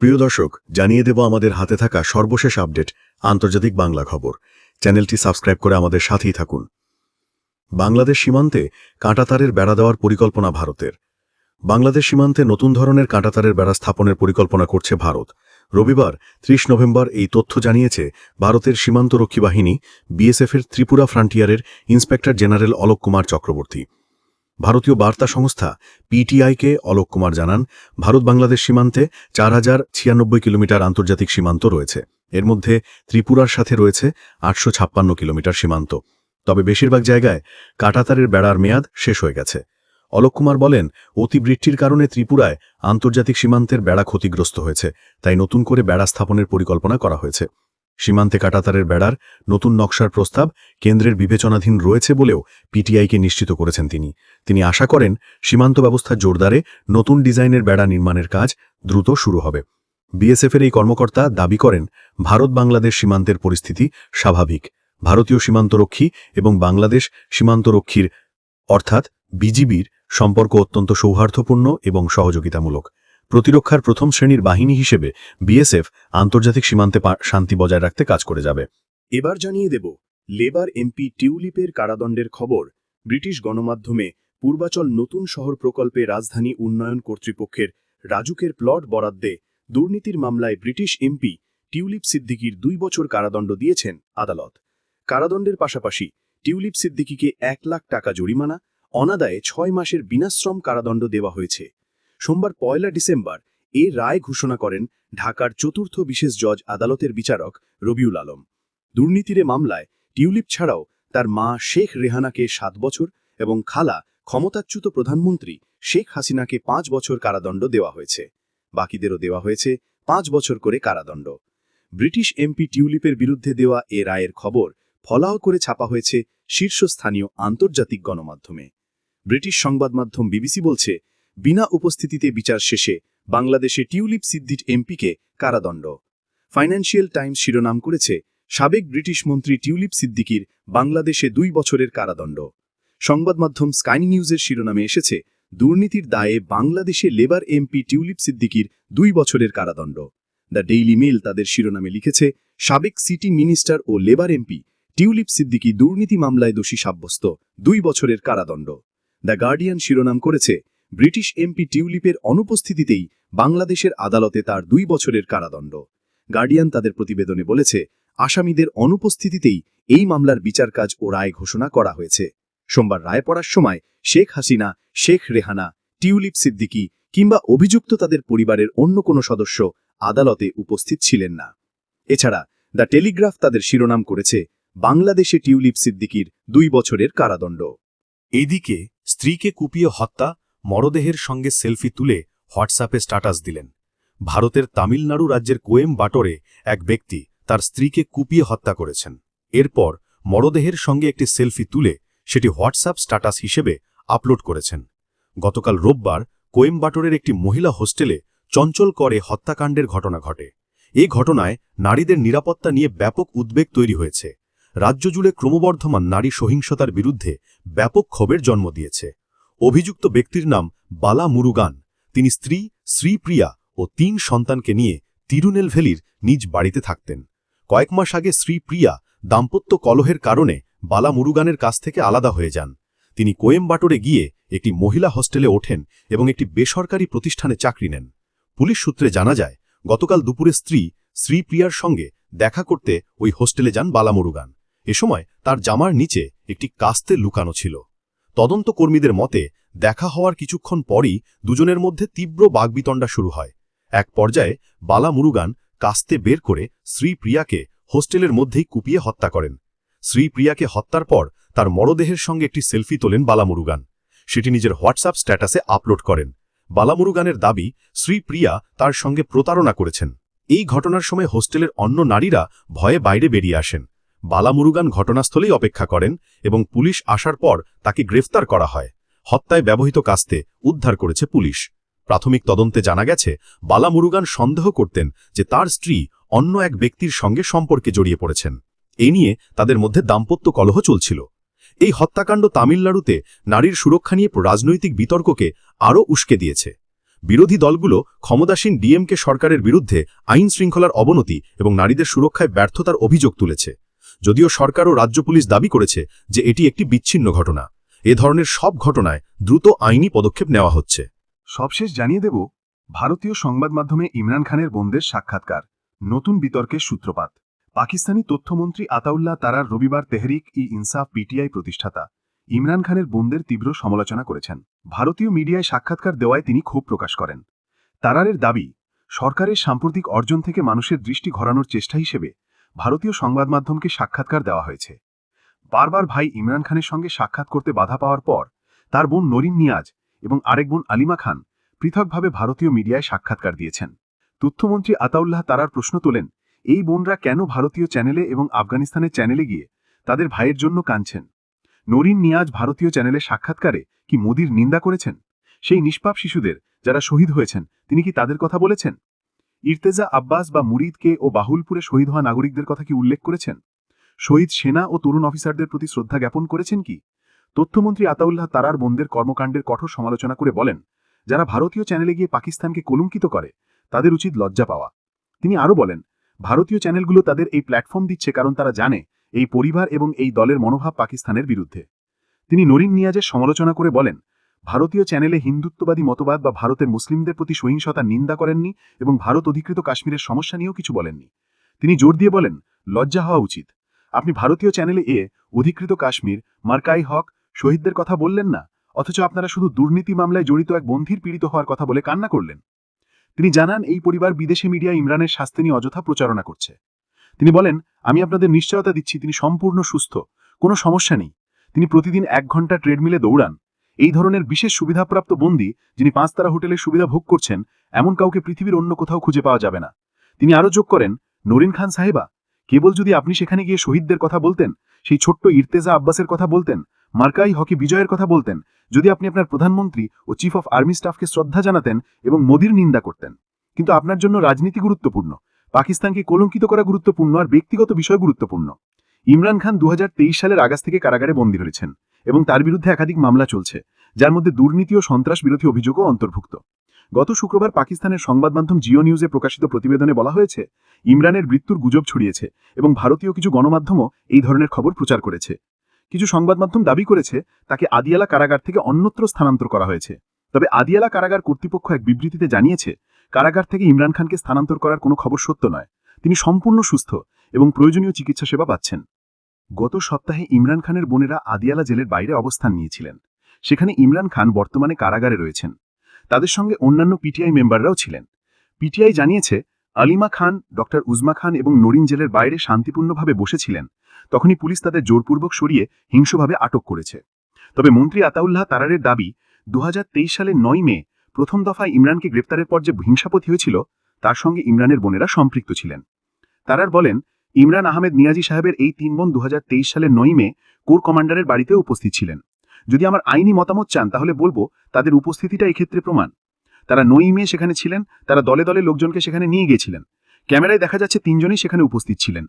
প্রিয় দর্শক, জানিয়ে দেব আমাদের হাতে থাকা সর্বশেষ আপডেট, আন্তর্জাতিক বাংলা খবর। চ্যানেলটি সাবস্ক্রাইব করে আমাদের সাথেই থাকুন। বাংলাদেশ সীমান্তে কাঁটাতারের বেড়া দেওয়ার পরিকল্পনা ভারতের। বাংলাদেশ সীমান্তে নতুন ধরনের কাঁটাতারের বেড়া স্থাপনের পরিকল্পনা করছে ভারত। রবিবার, ত্রিশ নভেম্বর এই তথ্য জানিয়েছে ভারতের সীমান্তরক্ষী বাহিনী, বিএসএফের ত্রিপুরা ফ্রন্টিয়ারের ইন্সপেক্টর জেনারেল অলোক কুমার চক্রবর্তী। ভারতীয় বার্তা সংস্থা পিটিআইকে অলোক কুমার জানান, ভারত বাংলাদেশ সীমান্তে চার হাজার ছিয়ানব্বই কিলোমিটার আন্তর্জাতিক সীমান্ত রয়েছে। এর মধ্যে ত্রিপুরার সাথে রয়েছে আটশো ছাপ্পান্ন কিলোমিটার সীমান্ত। তবে বেশিরভাগ জায়গায় কাটাতারের বেড়ার মেয়াদ শেষ হয়ে গেছে। অলোক কুমার বলেন, অতিবৃষ্টির কারণে ত্রিপুরায় আন্তর্জাতিক সীমান্তের বেড়া ক্ষতিগ্রস্ত হয়েছে, তাই নতুন করে বেড়া স্থাপনের পরিকল্পনা করা হয়েছে। সীমান্তে কাটাতারের বেড়ার নতুন নকশার প্রস্তাব কেন্দ্রের বিবেচনাধীন রয়েছে বলেও পিটিআইকে নিশ্চিত করেছেন তিনি। তিনি আশা করেন সীমান্ত ব্যবস্থা জোরদারে নতুন ডিজাইনের বেড়া নির্মাণের কাজ দ্রুত শুরু হবে। বিএসএফের এই কর্মকর্তা দাবি করেন ভারত বাংলাদেশ সীমান্তের পরিস্থিতি স্বাভাবিক। ভারতীয় সীমান্তরক্ষী এবং বাংলাদেশ সীমান্তরক্ষীর অর্থাৎ বিজিবির সম্পর্ক অত্যন্ত সৌহার্দ্যপূর্ণ এবং সহযোগিতামূলক। প্রতিরক্ষার প্রথম শ্রেণির বাহিনী হিসেবে বিএসএফ আন্তর্জাতিক সীমান্তে শান্তি বজায় রাখতে কাজ করে যাবে। এবার জানিয়ে দেব, লেবার এমপি টিউলিপের কারাদণ্ডের খবর। ব্রিটিশ গণমাধ্যমে পূর্বাচল নতুন শহর প্রকল্পে রাজধানী উন্নয়ন কর্তৃপক্ষের রাজুকের প্লট বরাদ্দে দুর্নীতির মামলায় ব্রিটিশ এমপি টিউলিপ সিদ্দিকির দুই বছর কারাদণ্ড দিয়েছেন আদালত। কারাদণ্ডের পাশাপাশি টিউলিপ সিদ্দিকিকে এক লাখ টাকা জরিমানা, অনাদায়ে ছয় মাসের বিনাশ্রম কারাদণ্ড দেওয়া হয়েছে। সোমবার পয়লা ডিসেম্বর এ রায় ঘোষণা করেন ঢাকার চতুর্থ বিশেষ জজ আদালতের বিচারক রবিউল আলম। দুর্নীতিরে মামলায় টিউলিপ ছাড়াও তার মা শেখ রেহানাকে সাত বছর এবং খালা ক্ষমতাচ্যুত প্রধানমন্ত্রী শেখ হাসিনাকে পাঁচ বছর কারাদণ্ড দেওয়া হয়েছে। বাকিদেরও দেওয়া হয়েছে পাঁচ বছর করে কারাদণ্ড। ব্রিটিশ এমপি টিউলিপের বিরুদ্ধে দেওয়া এ রায়ের খবর ফলাও করে ছাপা হয়েছে শীর্ষস্থানীয় আন্তর্জাতিক গণমাধ্যমে। ব্রিটিশ সংবাদ মাধ্যম বিবিসি বলছে বিনা উপস্থিতিতে বিচার শেষে বাংলাদেশে টিউলিপ সিদ্দিট এমপিকে কারাদণ্ড। ফাইন্যান্সিয়াল টাইমস শিরোনাম করেছে, সাবেক ব্রিটিশ মন্ত্রী টিউলিপ সিদ্দিকির বাংলাদেশে দুই বছরের কারাদণ্ড। সংবাদ মাধ্যম স্কাই নিউজের শিরোনামে এসেছে, দুর্নীতির দায়ে বাংলাদেশে লেবার এমপি টিউলিপ সিদ্দিকির দুই বছরের কারাদণ্ড। দ্য ডেইলি মেল তাদের শিরোনামে লিখেছে, সাবেক সিটি মিনিস্টার ও লেবার এমপি টিউলিপ সিদ্দিকি দুর্নীতি মামলায় দোষী সাব্যস্ত, দুই বছরের কারাদণ্ড। দ্য গার্ডিয়ান শিরোনাম করেছে ব্রিটিশ এমপি টিউলিপের অনুপস্থিতিতেই বাংলাদেশের আদালতে তার দুই বছরের কারাদণ্ড। গার্ডিয়ান তাদের প্রতিবেদনে বলেছে, আসামিদের অনুপস্থিতিতেই এই মামলার বিচার কাজ ও রায় ঘোষণা করা হয়েছে। সোমবার রায় পড়ার সময় শেখ হাসিনা, শেখ রেহানা, টিউলিপ সিদ্দিকি কিংবা অভিযুক্ত তাদের পরিবারের অন্য কোনো সদস্য আদালতে উপস্থিত ছিলেন না। এছাড়া, দ্য টেলিগ্রাফ তাদের শিরোনাম করেছে, বাংলাদেশে টিউলিপ সিদ্দিকির দুই বছরের কারাদণ্ড। এদিকে, স্ত্রীকে কুপিয়ে হত্যা মরদেহের সঙ্গে সেলফি তুলে হোয়াটসঅ্যাপে স্ট্যাটাস দিলেন। ভারতের তামিলনাড়ু রাজ্যের কোয়েম্বাটোরে এক ব্যক্তি তার স্ত্রীকে কুপিয়ে হত্যা করেছেন। এরপর মরদেহের সঙ্গে একটি সেলফি তুলে সেটি হোয়াটসঅ্যাপ স্ট্যাটাস হিসেবে আপলোড করেছেন। গতকাল রোববার কোয়েম্বাটোরের একটি মহিলা হোস্টেলে চঞ্চল করে হত্যাকাণ্ডের ঘটনা ঘটে। এ ঘটনায় নারীদের নিরাপত্তা নিয়ে ব্যাপক উদ্বেগ তৈরি হয়েছে। রাজ্য জুড়ে ক্রমবর্ধমান নারী সহিংসতার বিরুদ্ধে ব্যাপক ক্ষোভের জন্ম দিয়েছে। অভিযুক্ত ব্যক্তির নাম বালা মুরুগান। তিনি স্ত্রী, শ্রীপ্রিয়া ও তিন সন্তানকে নিয়ে তিরুনেলভেলির নিজ বাড়িতে থাকতেন। কয়েক মাস আগে শ্রীপ্রিয়া দাম্পত্য কলহের কারণে বালা মুরুগানের কাছ থেকে আলাদা হয়ে যান। তিনি কোয়েম্বাটোরে গিয়ে একটি মহিলা হোস্টেলে ওঠেন এবং একটি বেসরকারি প্রতিষ্ঠানে চাকরি নেন। পুলিশ সূত্রে জানা যায়, গতকাল দুপুরে স্ত্রী শ্রীপ্রিয়ার সঙ্গে দেখা করতে ওই হোস্টেলে যান বালামুরুগান এ সময় তার জামার নিচে একটি কাস্তে লুকানো ছিল। তদন্ত কর্মীদের মতে, দেখা হওয়ার কিছুক্ষণ পরই দুজনের মধ্যে তীব্র বাগবিতণ্ডা শুরু হয়। এক পর্যায়ে বালা মুরুগান কাস্তে বের করে শ্রীপ্রিয়াকে হোস্টেলের মধ্যেই কুপিয়ে হত্যা করেন। শ্রীপ্রিয়াকে হত্যার পর তার মরদেহের সঙ্গে একটি সেলফি তোলেন বালামুরুগান সেটি নিজের হোয়াটসঅ্যাপ স্ট্যাটাসে আপলোড করেন। বালামুরুগানের দাবি শ্রীপ্রিয়া তার সঙ্গে প্রতারণা করেছেন। এই ঘটনার সময় হোস্টেলের অন্য নারীরা ভয়ে বাইরে বেরিয়ে আসেন। বালামুরুগান ঘটনাস্থলেই অপেক্ষা করেন এবং পুলিশ আসার পর তাকে গ্রেফতার করা হয়। হত্যায় ব্যবহৃত কাস্তে উদ্ধার করেছে পুলিশ। প্রাথমিক তদন্তে জানা গেছে, বালামুরুগান সন্দেহ করতেন যে তার স্ত্রী অন্য এক ব্যক্তির সঙ্গে সম্পর্কে জড়িয়ে পড়েছেন। এ নিয়ে তাদের মধ্যে দাম্পত্য কলহ চলছিল। এই হত্যাকাণ্ড তামিলনাড়ুতে নারীর সুরক্ষা নিয়ে রাজনৈতিক বিতর্ককে আরও উস্কে দিয়েছে। বিরোধী দলগুলো ক্ষমতাসীন ডিএমকে সরকারের বিরুদ্ধে আইন শৃঙ্খলার অবনতি এবং নারীদের সুরক্ষায় ব্যর্থতার অভিযোগ তুলেছে। যদিও সরকার ও রাজ্য পুলিশ দাবি করেছে যে এটি একটি বিচ্ছিন্ন ঘটনা। এ ধরনের সব ঘটনায় দ্রুত আইনি পদক্ষেপ নেওয়া হচ্ছে। সবশেষ জানিয়ে দেব, ভারতীয় সংবাদ মাধ্যমে ইমরান খানের বোনদের সাক্ষাৎকার, নতুন বিতর্কের সূত্রপাত। পাকিস্তানি তথ্যমন্ত্রী আতাউল্লাহ তারার রবিবার তেহরিক ই ইনসাফ পিটিআই প্রতিষ্ঠাতা ইমরান খানের বোনদের তীব্র সমালোচনা করেছেন। ভারতীয় মিডিয়ায় সাক্ষাৎকার দেওয়ায় তিনি ক্ষোভ প্রকাশ করেন। তারারের দাবি, সরকারের সাম্প্রতিক অর্জন থেকে মানুষের দৃষ্টি ঘরানোর চেষ্টা হিসেবে ভারতীয় সংবাদ মাধ্যমকে সাক্ষাৎকার দেওয়া হয়েছে। বারবার ভাই ইমরান খানের সঙ্গে সাক্ষাৎ করতে বাধা পাওয়ার পর, তার বোন নরিন নিয়াজ এবং আরেক বোন আলিমা খান পৃথকভাবে ভারতীয় মিডিয়ায় সাক্ষাৎকার দিয়েছেন। তথ্যমন্ত্রী আতাউল্লাহ তারার প্রশ্ন তোলেন, এই বোনরা কেন ভারতীয় চ্যানেলে এবং আফগানিস্তানের চ্যানেলে গিয়ে তাদের ভাইয়ের জন্য কাঁদছেন? নরিন নিয়াজ ভারতীয় চ্যানেলে সাক্ষাৎকারে কি মোদির নিন্দা করেছেন? সেই নিষ্পাপ শিশুদের যারা শহীদ হয়েছেন, তিনি কি তাদের কথা বলেছেন? ইর্তেজা আব্বাস বা মুরিদকে ও বাহুলপুরে শহীদ হওয়া নাগরিকদের কথা কি উল্লেখ করেছেন? শহীদ সেনা ও তরুণ অফিসারদের প্রতি শ্রদ্ধা জ্ঞাপন করেছেন কি? তথ্যমন্ত্রী আতাউল্লাহ তারার বোনদের কর্মকাণ্ডের কঠোর সমালোচনা করে বলেন, যারা ভারতীয় চ্যানেলে গিয়ে পাকিস্তানকে কলঙ্কিত করে, তাদের উচিত লজ্জা পাওয়া। তিনি আরও বলেন, ভারতীয় চ্যানেলগুলো তাদের এই প্ল্যাটফর্ম দিচ্ছে কারণ তারা জানে এই পরিবার এবং এই দলের মনোভাব পাকিস্তানের বিরুদ্ধে। তিনি নরিন নিয়াজের সমালোচনা করে বলেন ভারতীয় চ্যানেলে হিন্দুত্ববাদী মতবাদ বা ভারতের মুসলিমদের প্রতি সহিংসতার নিন্দা করেননি এবং ভারত অধিকৃত কাশ্মীরের সমস্যা নিয়েও কিছু বলেননি। তিনি জোর দিয়ে বলেন, লজ্জা হওয়া উচিত। আপনি ভারতীয় চ্যানেলে এ অধিকৃত কাশ্মীর, মার্কাই হক, শহীদদের কথা বললেন না, অথচ আপনারা শুধু দুর্নীতি মামলায় জড়িত এক বন্ধির পীড়িত হওয়ার কথা বলে কান্না করলেন। তিনি জানান, এই পরিবার বিদেশে মিডিয়া ইমরানের শাস্তি নিয়ে অযথা প্রচারণা করছে। তিনি বলেন, আমি আপনাদের নিশ্চয়তা দিচ্ছি, তিনি সম্পূর্ণ সুস্থ, কোনো সমস্যা নেই। তিনি প্রতিদিন এক ঘণ্টা ট্রেডমিলে দৌড়ান। এই ধরনের বিশেষ সুবিধাপ্রাপ্ত বন্দী যিনি পাঁচতারা হোটেলের সুবিধা ভোগ করছেন, এমন কাউকে পৃথিবীর অন্য কোথাও খুঁজে পাওয়া যাবে না। তিনি আরও যোগ করেন, নরিন খান সাহেবা, কেবল যদি আপনি সেখানে গিয়ে শহীদদের কথা বলতেন, সেই ছোট্ট ইর্তেজা আব্বাসের কথা বলতেন, মার্কাই হকি বিজয়ের কথা বলতেন, যদি আপনি আপনার প্রধানমন্ত্রী ও চিফ অফ আর্মি স্টাফকে শ্রদ্ধা জানাতেন এবং মোদির নিন্দা করতেন। কিন্তু আপনার জন্য রাজনীতি গুরুত্বপূর্ণ, পাকিস্তানকে কলঙ্কিত করা গুরুত্বপূর্ণ আর ব্যক্তিগত বিষয় গুরুত্বপূর্ণ। ইমরান খান দু হাজার তেইশ সালের আগস্ট থেকে কারাগারে বন্দী রয়েছেন এবং তার বিরুদ্ধে একাধিক মামলা চলছে, যার মধ্যে দুর্নীতি ও সন্ত্রাস বিরোধী অভিযোগও অন্তর্ভুক্ত। গত শুক্রবার পাকিস্তানের সংবাদ মাধ্যম জিও নিউজে প্রকাশিত প্রতিবেদনে বলা হয়েছে, ইমরানের মৃত্যুর গুজব ছড়িয়েছে এবং ভারতীয় কিছু গণমাধ্যমও এই ধরনের খবর প্রচার করেছে। কিছু সংবাদ মাধ্যম দাবি করেছে, তাকে আদিয়ালা কারাগার থেকে অন্যত্র স্থানান্তর করা হয়েছে। তবে আদিয়ালা কারাগার কর্তৃপক্ষ এক বিবৃতিতে জানিয়েছে, কারাগার থেকে ইমরান খানকে স্থানান্তর করার কোনো খবর সত্য নয়। তিনি সম্পূর্ণ সুস্থ এবং প্রয়োজনীয় চিকিৎসা সেবা পাচ্ছেন। গত সপ্তাহে ইমরান খানের বোনেরা আদিয়ালা জেলের বাইরে অবস্থান নিয়েছিলেন। সেখানে ইমরান খান বর্তমানে কারাগারে রয়েছেন। তাদের সঙ্গে অন্যান্য পিটিআই মেম্বাররাও ছিলেন। পিটিআই জানিয়েছে, আলিমা খান, ডক্টর উজমা খান এবং নরিন জেলের বাইরে শান্তিপূর্ণভাবে বসেছিলেন, তখনই পুলিশ তাদের জোরপূর্বক সরিয়ে হিংসভাবে আটক করেছে। তবে মন্ত্রী আতাউল্লাহ তারারের দাবি দু হাজার তেইশ সালের নয় মে প্রথম দফায় ইমরানকে গ্রেপ্তারের পর যে হিংসাপতি হয়েছিল, তার সঙ্গে ইমরানের বোনেরা সম্পৃক্ত ছিলেন। তারার বলেন ইমরান আহমেদ নিয়াজি সাহেবের এই তিন বোন দু সালের নয় মে কোর কমান্ডারের বাড়িতে উপস্থিত ছিলেন। যদি আমার আইনি মতামত চান, তাহলে বলব তাদের উপস্থিতিটা এক্ষেত্রে প্রমাণ। তারা নই মে সেখানে ছিলেন, তারা দলে দলে লোকজনকে সেখানে নিয়ে গিয়েছিলেন। ক্যামেরায় দেখা যাচ্ছে তিনজনই সেখানে উপস্থিত ছিলেন।